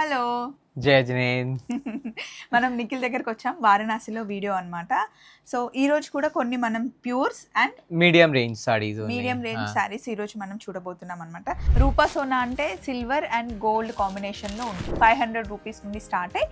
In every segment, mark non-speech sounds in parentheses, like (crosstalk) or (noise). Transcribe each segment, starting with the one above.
Hello. Jaya జనేన్. (laughs) మనం నిఖిల్ దగ్గరకు వచ్చాం వారణాసిలో వీడియో అన్నమాట. సో ఈ రోజు కూడా కొన్ని మనం pures and medium range saris medium range saris ఈ రోజు మనం చూడబోతున్నాం అనమాట రూపా సోనా అంటే సిల్వర్ అండ్ గోల్డ్ కాంబినేషన్లో ఉంటుంది ఫైవ్ హండ్రెడ్ రూపీస్ నుండి స్టార్ట్ అయ్యి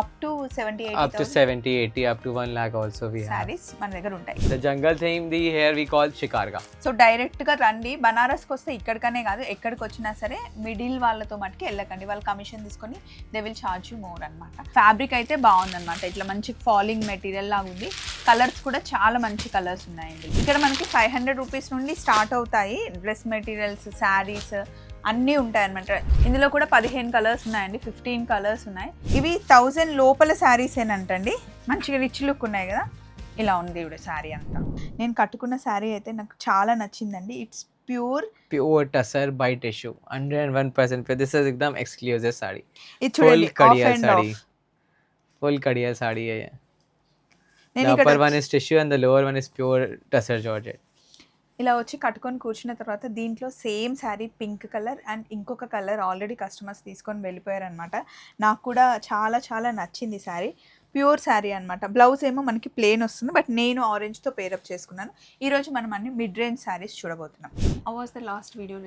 up to seventy up to eighty 70 80 up to 1 lakh also we have. Saris మన దగ్గర ఉంటాయి. Jungle theme the here we call shikarga. So డైరెక్ట్గా రండి. బనారస్కి వస్తే ఇక్కడికనే కాదు ఎక్కడికి వచ్చినా సరే మిడిల్ వాళ్ళతో మటుకు వెళ్ళకండి. వాళ్ళు కమిషన్ తీసుకొని they will charge you more అనమాట ఫ్యాబ్రిక్ అయితే బాగుందన్నమాట. ఇట్లా మంచి ఫాలింగ్ మెటీరియల్ లాగా ఉంది. కలర్స్ కూడా చాలా మంచి కలర్స్ ఉన్నాయండి. ఇక్కడ మనకి ఫైవ్ హండ్రెడ్ రూపీస్ నుండి స్టార్ట్ అవుతాయి డ్రెస్ మెటీరియల్స్ శారీస్ అన్నీ ఉంటాయి అనమాట ఇందులో కూడా పదిహేను కలర్స్ ఉన్నాయండి ఫిఫ్టీన్ కలర్స్ ఉన్నాయి. ఇవి థౌజండ్ లోపల శారీస్ ఏనంటండి? మంచిగా రిచ్ లుక్ ఉన్నాయి కదా? ఇలా ఉంది ఇవిడ శారీ అంతా. నేను కట్టుకున్న శారీ అయితే నాకు చాలా నచ్చిందండి. It's pure pure tussar by tissue hundred one percent this sari it's full sari full Kadiya sari అయ్యా one is tissue and the one is pure tussar georgette ఇలా వచ్చి కట్టుకొని కూర్చున్న తర్వాత దీంట్లో same sari pink colour and ఇంకొక కలర్ ఆల్రెడీ కస్టమర్స్ తీసుకొని వెళ్ళిపోయారనమాట నాకు కూడా చాలా చాలా నచ్చింది శారీ. ప్యూర్ శారీ అనమాట బ్లౌజ్ ఏమో మనకి ప్లేన్ వస్తుంది బట్ నేను ఆరెంజ్తో పేరప్ చేసుకున్నాను. ఈరోజు మనం అన్ని మిడ్ రేంజ్ శారీస్ చూడబోతున్నాం. How was the last video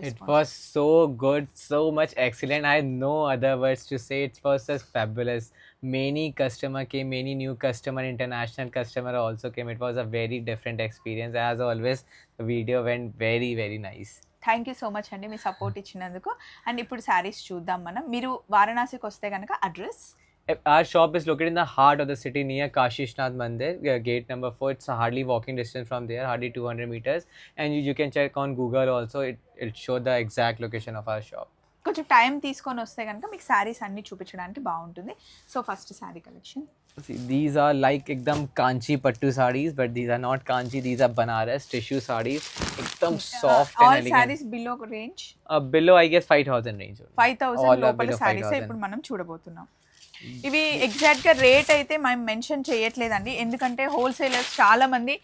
much excellent. I have no other words to say. It was just fabulous. Many customer came many new customer international customer also came it was a very different experience as always the video went very very nice thank you so much అండి మీ support ఇచ్చినందుకు and ఇప్పుడు శారీస్ చూద్దాం మనం మీరు వారణాసికి వస్తే కనుక address Uh, Our shop is located in the heart of the city near Kashishnath Mandir, uh, gate number 4. It's hardly walking distance from there, hardly 200 meters. And you, you can check on Google also, it, it'll show the exact location of our shop. కొంచెం time తీసుకొని వస్తే కనుక మీకు శారీస్ అన్ని చూపించడానికి బాగుంటుంది. So first sari collection these are like ఎక్దమ్ Kanchi pattu saris but these are not Kanchi these are Banaras tissue saris ఎక్దమ్ soft all saris below range below I guess five thousand range five thousand లోపల సారీస్ ఇప్పుడు మనం చూడబోతున్నాం. ఇవి ఎగ్జాక్ట్గా rate అయితే మేము mention చేయట్లేదండి. ఎందుకంటే హోల్సేలర్స్ చాలా మంది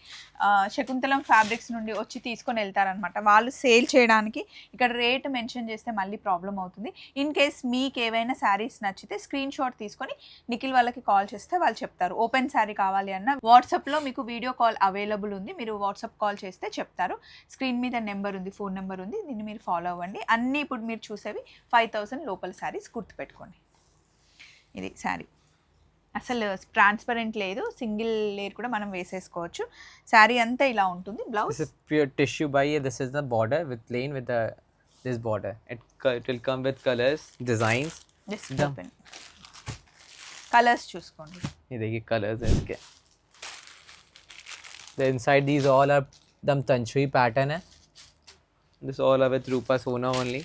శకుంతలం ఫ్యాబ్రిక్స్ నుండి వచ్చి తీసుకొని వెళ్తారనమాట వాళ్ళు సేల్ చేయడానికి ఇక్కడ రేట్ మెన్షన్ చేస్తే మళ్ళీ ప్రాబ్లం అవుతుంది. ఇన్ కేస్ మీకు ఏవైనా శారీస్ నచ్చితే స్క్రీన్ షాట్ తీసుకొని నిఖిల్ వాళ్ళకి కాల్ చేస్తే వాళ్ళు చెప్తారు. ఓపెన్ శారీ కావాలి అన్న వాట్సాప్లో మీకు వీడియో కాల్ అవైలబుల్ ఉంది. మీరు వాట్సాప్ కాల్ చేస్తే చెప్తారు. స్క్రీన్ మీద నెంబర్ ఉంది ఫోన్ నెంబర్ ఉంది. దీన్ని మీరు ఫాలో అవ్వండి. అన్నీ ఇప్పుడు మీరు చూసేవి ఫైవ్ థౌసండ్ లోపల శారీస్ గుర్తుపెట్టుకోండి. ఇది శారీ. అసలు ట్రాన్స్పరెంట్ లేదు సింగిల్ లేయర్ కూడా మనం వేసేసుకోవచ్చు. శారీ అంతా ఇలా ఉంటుంది. Blouse pure tissue by this is the border with plain with this border it it will come with colours designs just open colours చూసుకోండి. ఇది colours ఇదికే the inside these all are them Tanchoi pattern this all are with Rupa Sona only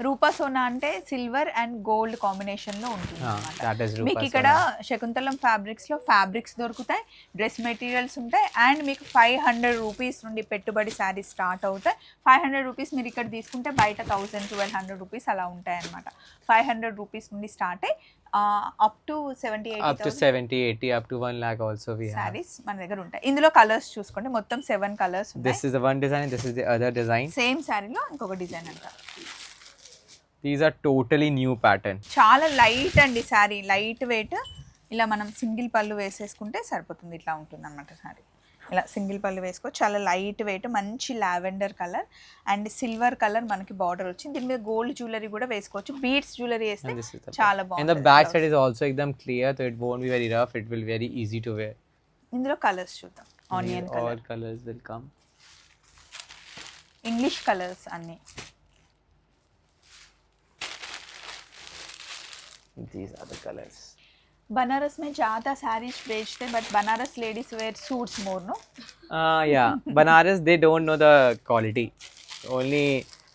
Rupa Sona అంటే silver and gold కాంబినేషన్లో ఉంటుంది Ah, మీకు ఇక్కడ. శకుంతలం ఫ్యాబ్రిక్స్లో fabrics దొరుకుతాయి dress materials ఉంటాయి అండ్ మీకు ఫైవ్ హండ్రెడ్ రూపీస్ నుండి పెట్టుబడి శారీ స్టార్ట్ అవుతాయి. ఫైవ్ హండ్రెడ్ రూపీస్ మీరు ఇక్కడ తీసుకుంటే బయట థౌసండ్ ట్వెల్వ్ హండ్రెడ్ రూపీస్ అలా ఉంటాయి అనమాట ఫైవ్ హండ్రెడ్ రూపీస్ నుండి స్టార్ట్ అయ్యి up to seventy up to 70 80 up to 1 lakh also we have. Saris మన దగ్గర ఉంటాయి. ఇందులో కలర్స్ చూసుకోండి. మొత్తం seven colours is the one design this is the other design. Same శారీలో ఇంకొక డిజైన్ అంట these are totally new pattern. చాలా లైట్ అండి శారీ లైట్ వెయిట్ ఇలా మనం సింగిల్ పళ్ళు వేసేసుకుంటే సరిపోతుంది. ఇట్లా ఉంటుంది అనమాట శారీ ఇలా సింగిల్ పళ్ళు వేసుకో చాలా లైట్ వెయిట్ మంచి lavender colour and silver colour మనకి బార్డర్ వచ్చింది. దీని మీద గోల్డ్ జ్యువెలరీ కూడా వేసుకోవచ్చు. బీడ్స్ జ్యువెలరీ వేస్తే చాలా back blouse. side is also ekdam clear so it won't be very rough. It will very easy to wear. ఇందులో కలర్స్ చూద్దాం. Onion colour colors will come. English colours అన్ని. these are the colors Banaras में ज़्यादा सारीज बेचते but Banaras ladies wear suits more no या Banaras they don't know the quality only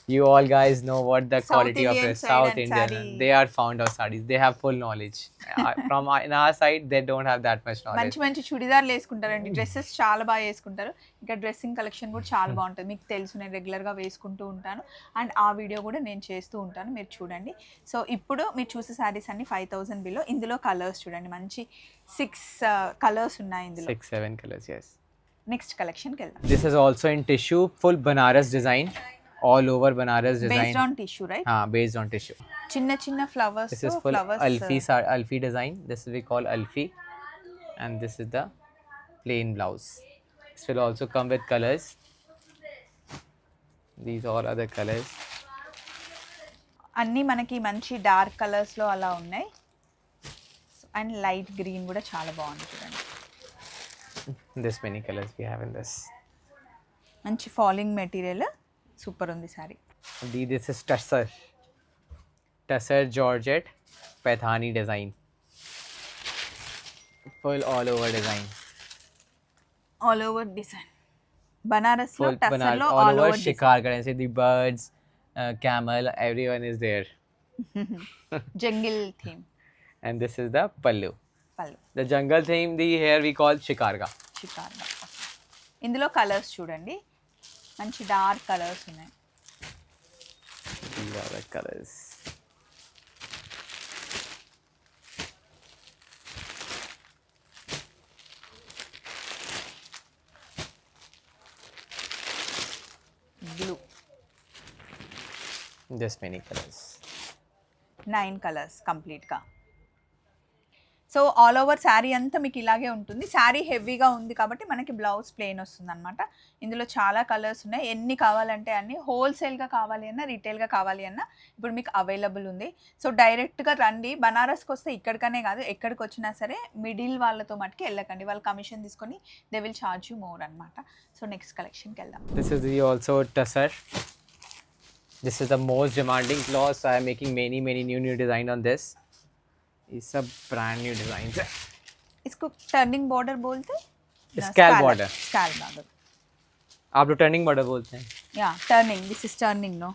you all guys know what the South quality of Indian it. side South Indian. saree. They are fond of sarees. They have full knowledge. Uh, From our, in our side, they don't have that much knowledge. మంచి మంచి చుడిదార్లు వేసుకుంటారండి dresses చాలా బాగా వేసుకుంటారు ఇంకా dressing collection కూడా చాలా బాగుంటుంది మీకు తెలుసు నేను రెగ్యులర్గా వేసుకుంటూ ఉంటాను అండ్ ఆ వీడియో కూడా నేను చేస్తూ ఉంటాను మీరు చూడండి సో ఇప్పుడు మీరు చూసే శారీస్ అన్ని ఫైవ్ థౌసండ్ బిలో ఇందులో కలర్స్ చూడండి మంచి సిక్స్ కలర్స్ ఉన్నాయి ఇందులో Six, seven colors, yes. Next కలెక్షన్కి వెళ్దాం This is also in tissue, full Banaras design. All over Banaras design. Based on tissue right Ah, based on tissue. చిన్న చిన్న flowers This is full flowers Alfi sa- Alfi design. This we call Alfi, and this is the plain blouse. This will also come with colors. These all other colors. అన్నీ మనకి మంచి dark కలర్స్లో అలా ఉన్నాయి and light green కూడా చాలా బాగుంది చూడండి This many colors we have in this. మంచి ఫాలింగ్ మెటీరియల్ సూపర్ ఉంది sari This is Tussar. Tussar Georgette Paithani design. Full all over design. All over design బనారస్లో tussar all over I say the birds, uh, camel, everyone is there. Jungle theme And this is the pallu. పళ్ళు The jungle theme, the here we call shikarga. Shikargah ఇందులో colours చూడండి మంచి dark colours ఉన్నాయి These are the colors. Blue Just many colors. Nine colours కంప్లీట్గా so all over sari అంతా మీకు ఇలాగే ఉంటుంది. శారీ హెవీగా ఉంది కాబట్టి మనకి బ్లౌజ్ ప్లెయిన్ వస్తుంది అనమాట ఇందులో చాలా కలర్స్ ఉన్నాయి. ఎన్ని కావాలంటే అన్ని హోల్సేల్గా కావాలి అన్నా రీటైల్గా కావాలి అన్నా ఇప్పుడు మీకు అవైలబుల్ ఉంది. సో డైరెక్ట్గా రండి. బనారస్కి వస్తే ఇక్కడికనే కాదు ఎక్కడికి వచ్చినా సరే మిడిల్ వాళ్ళతో మటుకి వెళ్ళకండి. వాళ్ళు కమిషన్ తీసుకొని they will charge you more అనమాట సో నెక్స్ట్ కలెక్షన్కి వెళ్దాం. This is the also tussar. This is the most demanding cloth. So I am making many many new new design on this. It's a brand new design. इसको turning border बोलते Scalp border. Scalp border आप लोग turning border बोलते हैं या turning this is turning no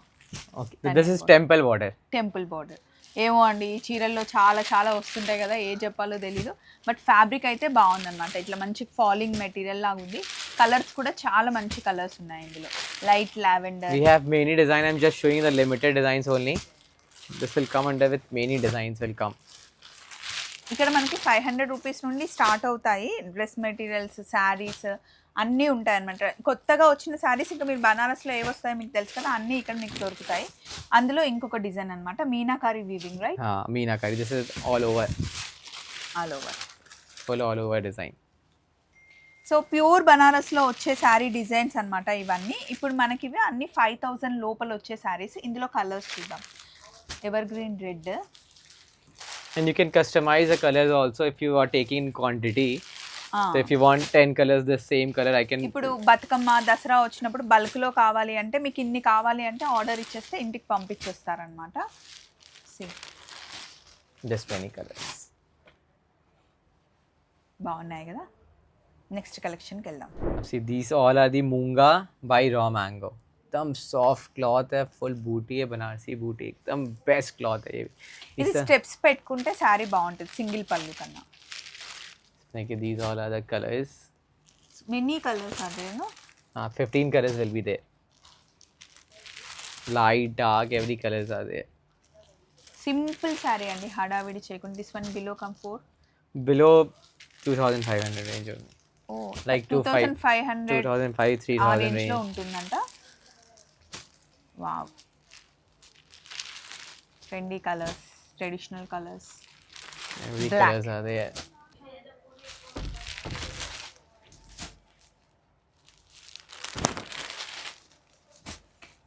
Okay. This is temple border. Temple border ఏమో అండి ఈ చీరల్లో చాలా చాలా వస్తుంటాయి కదా ఏ చెప్పాలో తెలీదు బట్ ఫ్యాబ్రిక్ అయితే బాగుందన్నమాట ఇట్లా మంచి ఫాలింగ్ మెటీరియల్ లాగా ఉంది కలర్స్ కూడా చాలా మంచి కలర్స్ ఉన్నాయి ఇందులో light lavender We have many design. I'm just showing you the limited designs only. This will come under with many designs will come. ఇక్కడ మనకి ఫైవ్ హండ్రెడ్ రూపీస్ నుండి స్టార్ట్ అవుతాయి. డ్రెస్ మెటీరియల్స్ శారీస్ అన్నీ ఉంటాయి అనమాట కొత్తగా వచ్చిన శారీస్ ఇంకా మీరు బనారస్లో ఏవి వస్తాయో మీకు తెలుసు కదా అన్నీ ఇక్కడ మీకు దొరుకుతాయి. అందులో ఇంకొక డిజైన్ అనమాట Meenakari weaving right Meenakari. This is all over. All over Full all over design. So pure బనారస్లో వచ్చే శారీ డిజైన్స్ అన్నమాట ఇవన్నీ. ఇప్పుడు మనకి ఇవి అన్ని ఫైవ్ థౌజండ్ లోపల వచ్చే శారీస్ ఇందులో కలర్స్ చూద్దాం. Ever green red And you can customize the colors also if you are taking in quantity. So if you want 10 colors, the same color, I can. ఇప్పుడు బతుకమ్మ దసరా వచ్చినప్పుడు బల్క్లో కావాలి అంటే మీకు ఇన్ని కావాలి అంటే ఆర్డర్ ఇచ్చేస్తే ఇంటికి పంపించేస్తారనమాట Just many colors. బాగున్నాయి కదా నెక్స్ట్ కలెక్షన్కి వెళ్దాం See, these all are the Munga by Raw Mango. एकदम सॉफ्ट क्लॉथ है फुल बूटी है बनारसी बूटी एकदम बेस्ट क्लॉथ है ये ఇది इस స్టెప్స్ పెట్టుకుంటే శారీ బాగుంటుంది సింగిల్ పళ్ళు కన్నా देखिए these all are the colors many colours అదేను uh, 15 colors will be there light dark every colors are there simple sari అండి హడావిడి చేయకుండా this one below come four below 2500 range only oh Like two two five- thousand five hundred 2005 ah 3000 range లో range ఉంటుందంట wow. Trendy colours traditional colours there.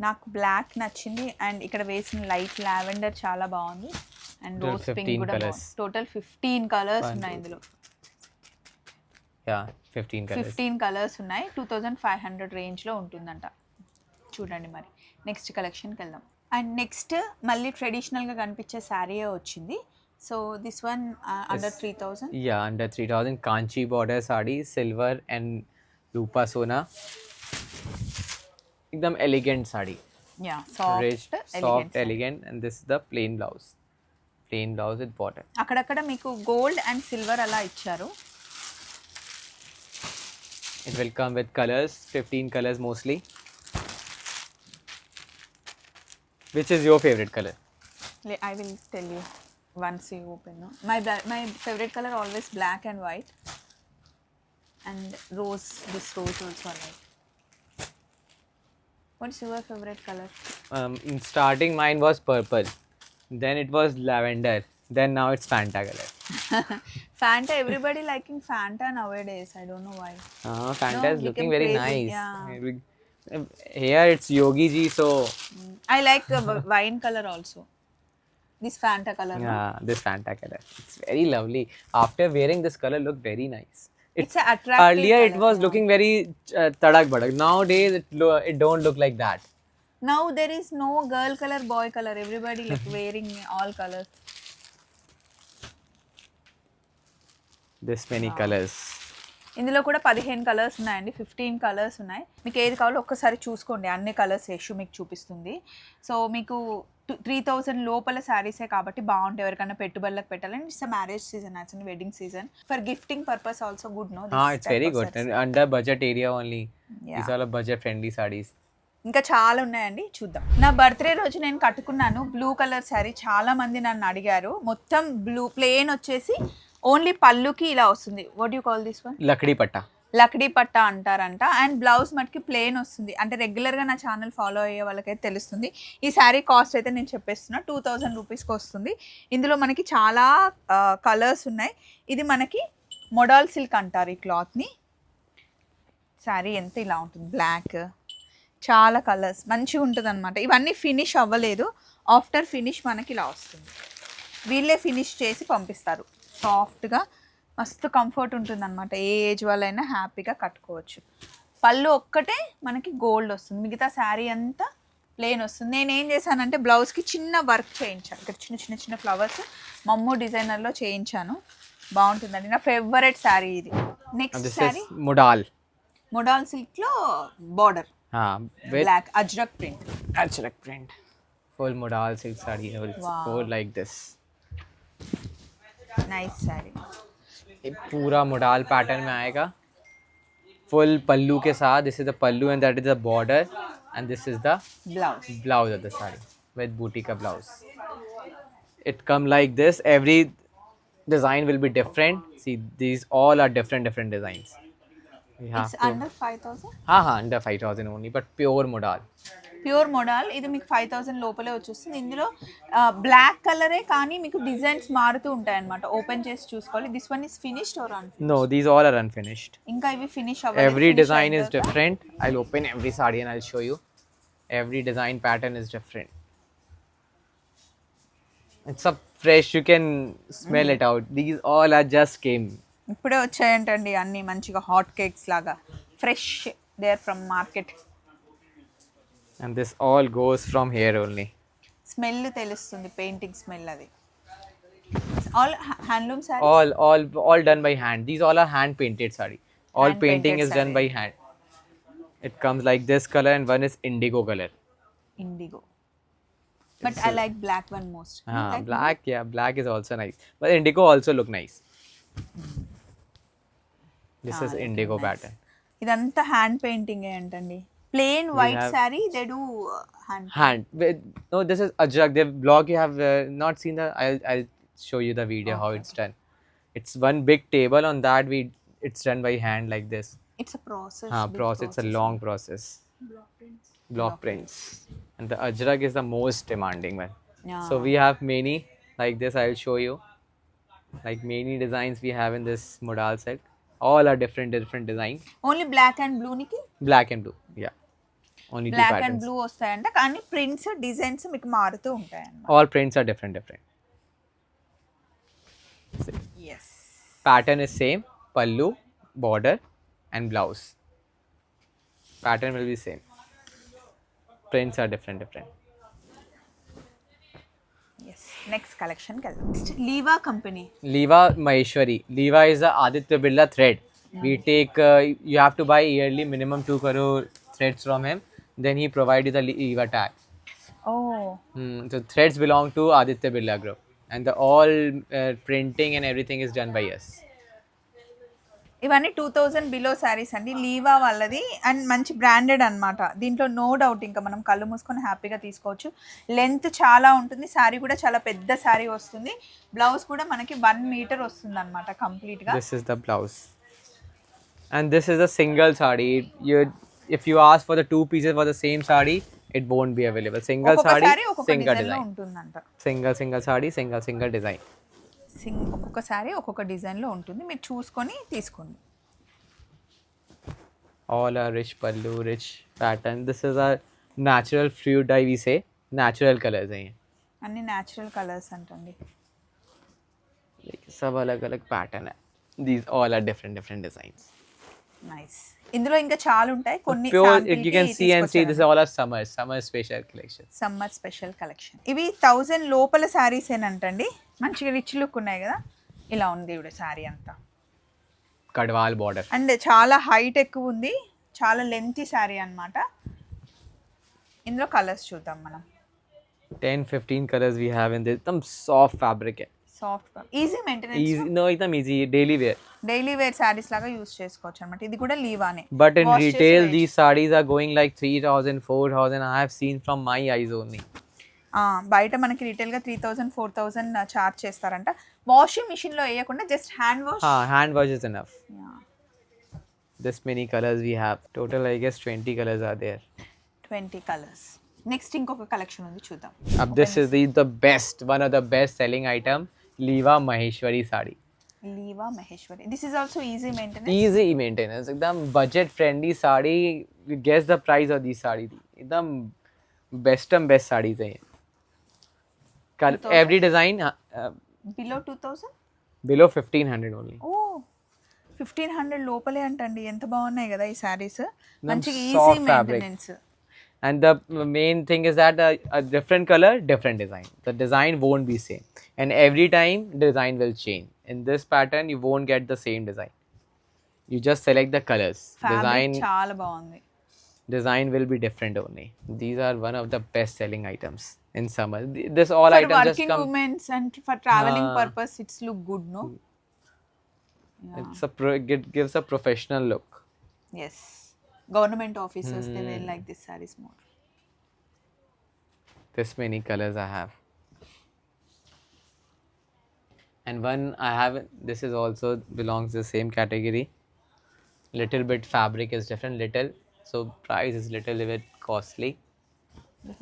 నాకు black నచ్చింది and ఇక్కడ వేసిన light lavender చాలా బాగుంది. అండ్ రోజ్ పింక్ 15 కూడా. Total fifteen colours ఉన్నాయి ఇందులో. Yeah 15 colors. ఫిఫ్టీన్ కలర్స్ ఉన్నాయి. టూ థౌజండ్ ఫైవ్ హండ్రెడ్ రేంజ్లో ఉంటుందంట. చూడండి మరి. నెక్స్ట్ కలెక్షన్కి వెళ్దాం అండ్ నెక్స్ట్ మళ్ళీ ట్రెడిషనల్గా కనిపించే శారీయే వచ్చింది so this one under Yes. Three thousand Yeah, under 3000 Kanchi border sari, silver and rupa sona. एकदम elegant sari. Yeah Rich, soft soft, elegant, and this is the plain blouse. Plain blouse with border. అక్కడక్కడ మీకు gold and silver అలా ఇచ్చారు It will come with colors, 15 colors mostly. Which is your favorite color? I will tell you once you open. No? My my favorite color always black and white, and rose. This rose also like. What's your favorite color? Um, in starting mine was purple, then it was lavender, then now it's Fanta color. (laughs) Fanta, everybody liking Fanta nowadays. I don't know why. Ah, uh, Fanta no, is looking very nice. Yeah here it's yogi ji so i like the wine color also. This fanta color yeah this fanta color. It's very lovely. After wearing this color look very nice. It's, it's an attractive earlier color, it was looking very uh, tadak badak. Nowadays it, lo- it don't look like that. Now there is no girl color boy color. Everybody like (laughs) wearing all colors. This many wow. colors. ఇందులో కూడా పదిహేను colours ఉన్నాయండి fifteen colours ఉన్నాయి. మీకు ఏది కావాలో ఒక్కసారి చూసుకోండి అన్ని కలర్స్ యశు మీకు చూపిస్తుంది. సో మీకు త్రీ థౌజండ్ లోపల శారీసే కాబట్టి బాగుంటాయి. ఎవరికైనా పెట్టుబడులకు పెట్టాలని it's marriage season actually wedding season for gifting purpose also good no under budget area only. These are all budget friendly sarees. ఇంకా చాలా ఉన్నాయండి చూద్దాం. నా బర్త్డే రోజు నేను కట్టుకున్నాను బ్లూ కలర్ శారీ చాలా మంది నన్ను అడిగారు మొత్తం బ్లూ ప్లేన్ వచ్చేసి ఓన్లీ పళ్ళుకి ఇలా వస్తుంది. What you call this one Lakdi patta. Lakdi Patta అంటారంట. అండ్ బ్లౌజ్ మటుకి ప్లేన్ వస్తుంది. అంటే రెగ్యులర్గా నా ఛానల్ ఫాలో అయ్యే వాళ్ళకైతే తెలుస్తుంది. ఈ శారీ కాస్ట్ అయితే నేను చెప్పేస్తున్నా. టూ థౌజండ్ రూపీస్కి వస్తుంది. ఇందులో మనకి చాలా కలర్స్ ఉన్నాయి. ఇది మనకి మొడాల్ సిల్క్ అంటారు ఈ క్లాత్ని శారీ ఎంత ఇలా ఉంటుంది? బ్లాక్ చాలా కలర్స్ మంచిగా ఉంటుంది అనమాట ఇవన్నీ ఫినిష్ అవ్వలేదు. ఆఫ్టర్ ఫినిష్ మనకి ఇలా వస్తుంది. వీళ్ళే ఫినిష్ చేసి పంపిస్తారు. సాఫ్ట్గా మస్తు కంఫర్ట్ ఉంటుంది అనమాట ఏ ఏజ్ వాళ్ళైనా హ్యాపీగా కట్టుకోవచ్చు. పళ్ళు ఒక్కటే మనకి గోల్డ్ వస్తుంది. మిగతా శారీ అంతా ప్లెయిన్ వస్తుంది. నేను ఏం చేశానంటే బ్లౌజ్కి చిన్న వర్క్ చేయించాను ఇక్కడ చిన్న చిన్న చిన్న ఫ్లవర్స్ మమ్ము డిజైనర్లో చేయించాను. బాగుంటుందండి. నా ఫేవరెట్ శారీ ఇది. Next sari modal. మొడాల్ సిల్క్లో border black Ajrakh print print. Full modal silk saree. It will Wow. Nice sari पूरा मोडाल पैटर्न में आएगा फुल पल्लू के साथ this is the pallu and that is the border and this is the blouse blouse of the sari with बूटी का blouse it come like this every design will be different see these all are different different designs we have it's to, under 5000 ha ha under 5000 only but pure modal pure modal ఇది మీకు five thousand లోపలే వచ్చేస్తుంది ఇందులో black కలరే కానీ మీకు designs మారుతూ ఉంటాయి అనమాట ఓపెన్ చేసి చూసుకోవాలి this one is finished or no these all are unfinished ఇంకా ఇవి finish every design is different i'll open every saree and i'll show you every design pattern is different it's a fresh you can smell it out these all are just came ఇప్పుడే వచ్చాయంటండి అన్ని మంచిగా hot cakes లాగా fresh they are from market and this all goes from here only smell తెలుస్తుంది painting smell అది all handloom sari all all all done by hand these all are hand painted saree all Hand painting painted is done by hand it comes like this color and one is indigo color indigo but I like black one most ah, black yeah black is also nice but indigo also look nice this is indigo pattern ఇదంతా hand painting ఏంటండి plain white have, sari, they do uh, hand. Hand. No, this is ajrak. The blog you have uh, not seen the. I'll I'll show you the video okay. how it's done. It's one big table on that we it's done by hand like this. It's a process. Ah, process. process. It's a long process. Block prints. Block, prints. And the ajrak is the most demanding one. Yeah. So we have many like this. I'll show you. Like many designs we have in this modal set all are different different design only black and blue nikki black and blue yeah black and blue వస్తాయంట కానీ prints designs మీకు మారుతూ ఉంటాయి అన్నమాట all prints are different different yes pattern is same pallu border and blouse pattern will be same prints are different different yes next next Liva company Maheshwari. Liva is the Aditya Birla thread. We take, uh, you have to buy yearly minimum 2 crore threads from him. Then he you the Liva tag. Oh Hmm, so threads belong to Aditya Birla Group. And the all uh, printing and everything is done by us. ఇవన్నీ two thousand below saris అండి లీవా వాళ్ళది and మంచి branded అన్నమాట దీంట్లో no doubt ఇంకా మనం కళ్ళు మూసుకొని హ్యాపీగా తీసుకోవచ్చు లెంత్ చాలా ఉంటుంది శారీ కూడా చాలా పెద్ద శారీ వస్తుంది బ్లౌజ్ కూడా మనకి వన్ మీటర్ వస్తుంది అనమాట కంప్లీట్గా This is the blouse. And this is a single sari. You if you ask for the two pieces for the same sari, it won't be available. Single ఒక్కొక్క sari, సారీ ఒక్కొక్క single design లో design. ఉంటుందంట Single single sari, single single design. Singh ఒక్కొక్క sorry ఒక్కొక్క design లో ఉంటుంది మీరు చూసుకొని తీసుకోండి All are rich pallu, rich pattern. This is our natural fruit dye. We say natural colors हैं ये. అన్ని న్యాచురల్ కలర్స్ అంటండి Like सब अलग अलग pattern है. These all are different different designs. nice ఇందులో ఇంకా చాలా ఉంటాయి. కొన్ని you can see and see this all are summer summer special collection summer special collection ఇవి థౌజండ్ లోపల శారీస్ ఏనంటండి? మంచిగా రిచ్ లుక్ ఉన్నాయి కదా? ఇలా ఉంది ఇవిడ శారీ అంతా. కడ్వాల్ బార్డర్ అండ్ చాలా హైట్ ఎక్కువ ఉంది. చాలా లెంతీ సారీ అన్నమాట. ఇందులో కలర్స్ చూద్దాం మనం. Ten fifteen colours we have in this some soft fabric soft easy maintenance easy no ఇతం easy daily wear daily wear saris లాగా యూస్ చేసుకోవచ్చు అనమాట ఇది కూడా లీవానే but in retail the saris are going like three thousand four thousand I have seen from my eyes only బయట మనకి రిటైల్గా three thousand four thousand charge చేస్తారంట. Washing మిషన్లో వేయకుండా just hand wash hand wash is enough this many colours we have total I guess 20 colours are there 20 colours next ఇంకొక collection ఉంది చూద్దాం. This is the the best one of the best selling item item, Liva Maheshwari sari. Liva Maheshwari this is also easy maintenance Easy maintenance, एकदम budget friendly sari. You guess the price of these sari. एकदम best and best sarees है ये. Col- 2000? Every design uh, uh, below two thousand below 1500 only. ఓ fifteen hundred లోపలే అంటండి ఎంత బాగున్నాయి కదా ఈ శారీస్ మంచిగా easy soft fabric. Maintenance and the main thing is that a, a, different color different design. The design won't be same. And every time design will change. In this pattern you won't get the same design. You just select the colors. Fabric design design will be different only. These are one of the best selling items in summer. This all for items working just women's and for traveling uh, purpose it's look good no? Mm. Yeah. it's a pro, it gives a professional look. Yes. Government officers mm. they wear hmm. like this sarees more this many colors I have. And one I have this is also belongs to the same category. Little bit fabric is different, little so price is little bit costly.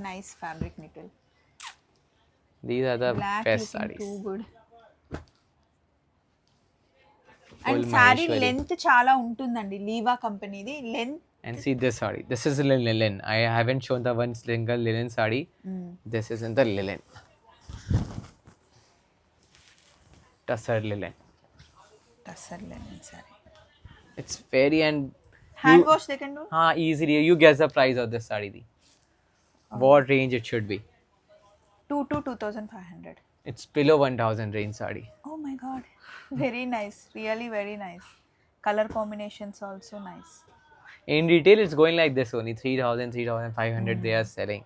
Nice fabric little These are the black best looking sarees. Too good and Full sari Maheshwari. Length చాలా ఉంటుందండి లీవా కంపెనీది length and see this sari. This is linen. I haven't shown the one single linen sari. Mm. This is in the linen. Tussar linen. Tussar linen sari. It's very and hand wash they can do. Ah, easily you guess the price of this sari. Di. Oh. What range it should be? Two to two thousand five hundred. It's below one thousand range sari. Oh my god, (laughs) very nice. Really very nice. Color combinations also nice. In retail, it's going like this only 3000, 3500 they are hmm. selling.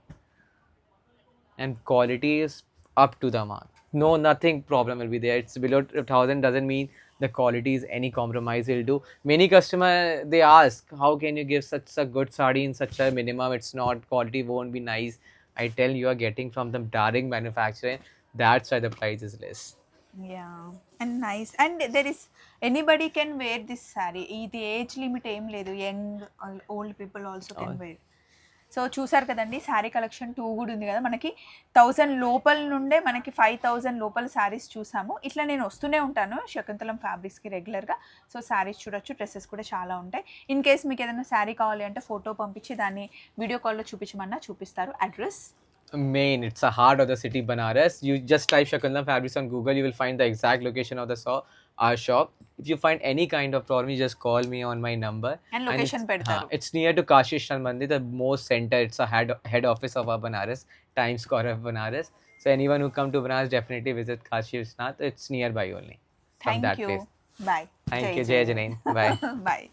And quality is up to the mark. No, nothing problem will be there. It's below 1000 doesn't mean the quality is any compromise will do. Many customer they ask, how can you give such a good sari in such a minimum? It's not quality won't be nice. I tell you are getting from the direct manufacturer. That's why the price is less. Yeah and nice and there is anybody can wear this sari ఇది age limit ఏం లేదు. Young old people also can. Wear so చూసారు కదండి sari collection two కూడా ఉంది కదా. మనకి thousand లోపల నుండే మనకి ఫైవ్ థౌజండ్ లోపల శారీస్ చూసాము. ఇట్లా నేను వస్తూనే ఉంటాను శకుంతలం ఫ్యాబ్రిక్స్కి రెగ్యులర్గా సో శారీస్ చూడొచ్చు డ్రెస్సెస్ కూడా చాలా ఉంటాయి. ఇన్ కేస్ మీకు ఏదైనా శారీ కావాలి అంటే ఫోటో పంపించి దాన్ని వీడియో కాల్లో చూపించమన్నా చూపిస్తారు. Address main it's a heart of the city banaras. You just type shakuntlam fabrics on google you will find the exact location of the saw our uh, shop. If you find any kind of problem you just call me on my number. And location and it's, haan, it's near to kashish mandir the most center. It's a head, head office of our banaras times square of banaras. So anyone who come to banaras definitely visit Kashi nath. It's nearby only thank you. place. bye. Thank Jai you. Jai Janain. bye. (laughs) Bye.